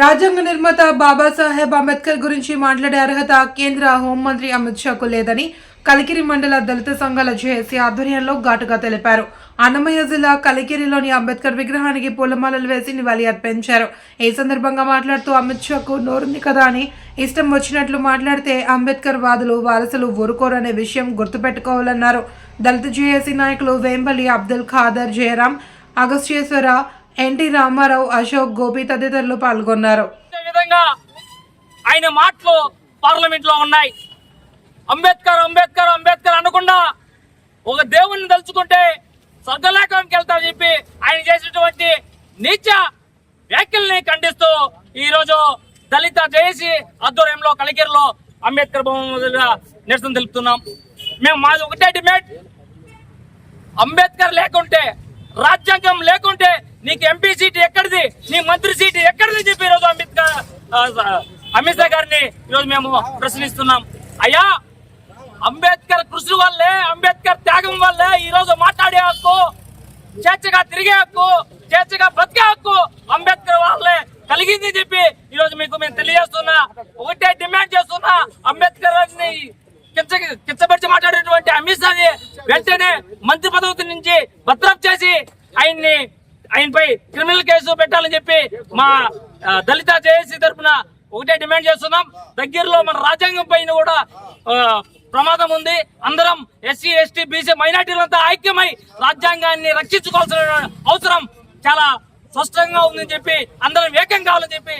రాజ్యాంగ నిర్మాత బాబాసాహెబ్ అంబేద్కర్ గురించి మాట్లాడే అర్హత కేంద్ర హోంమంత్రి అమిత్ షాకు లేదని కలికిరి మండల దళిత సంఘాల జేఏసీ ఆధ్వర్యంలో ఘాటుగా తెలిపారు. అన్నమయ్య జిల్లా కలికిరిలోని అంబేద్కర్ విగ్రహానికి పూలమాలలు వేసి నివాళి అర్పించారు. ఈ సందర్భంగా మాట్లాడుతూ అమిత్ షాకు నోరుంది కదా అని ఇష్టం వచ్చినట్లు మాట్లాడితే అంబేద్కర్ వాదులు వారసులు ఊరుకోరనే విషయం గుర్తుపెట్టుకోవాలన్నారు. దళిత జేఏసీ నాయకులు వేంబలి అబ్దుల్ ఖాదర్ జయరాం అగస్త్యేశ్వర ఎన్టీ రామారావు అశోక్ గోపి తదితరులు పాల్గొన్నారు. విధంగా ఆయన మాటలు పార్లమెంట్లో ఉన్నాయి. అంబేద్కర్ అంబేద్కర్ అంబేద్కర్ అనకుండా ఒక దేవుణ్ణి తలుచుకుంటే స్వర్గలేఖానికి వెళ్తామని చెప్పి ఆయన చేసినటువంటి నీచ వ్యాఖ్యల్ని ఖండిస్తూ ఈ రోజు దళిత జేసి ఆధ్వర్యంలో కలిగిరిలో అంబేద్కర్ భవన్ వద్ద నిరసన తెలుపుతున్నాం. మేము మాది ఒకటే డిమాండ్. అంబేద్కర్ లేకుంటే రాజ్యాంగ నీకు ఎంపీ సీట్ ఎక్కడిది? నీ మంత్రి సీట్ ఎక్కడిది చెప్పి ఈరోజు అంబేద్కర్ అమిత్ షా గారిని ఈరోజు మేము ప్రశ్నిస్తున్నాం. అయ్యా అంబేద్కర్ కృషి వల్లే అంబేద్కర్ త్యాగం వల్లే ఈరోజు మాట్లాడే హక్కు స్వేచ్ఛగా తిరిగే హక్కు స్వేచ్ఛగా బ్రతికే హక్కు అంబేద్కర్ వాళ్ళే కలిగింది చెప్పి ఈరోజు మీకు మేము తెలియజేస్తున్నా. ఒకటే డిమాండ్ చేస్తున్నా అంబేద్కర్ గారిని కించపరిచి మాట్లాడేటువంటి అమిత్ షాని వెంటనే మంత్రి పదవి నుంచి భద్రం చేసి ఆయన్ని ఆయనపై క్రిమినల్ కేసు పెట్టాలని చెప్పి మా దళిత జేఏసీ తరఫున ఒకటే డిమాండ్ చేస్తున్నాం. దగ్గరలో మన రాజ్యాంగం పైన కూడా ప్రమాదం ఉంది. అందరం ఎస్సీ ఎస్టీ బీసీ మైనార్టీలంతా ఐక్యమై రాజ్యాంగాన్ని రక్షించుకోవాల్సిన అవసరం చాలా స్పష్టంగా ఉందని చెప్పి అందరం ఏకం కావాలని చెప్పి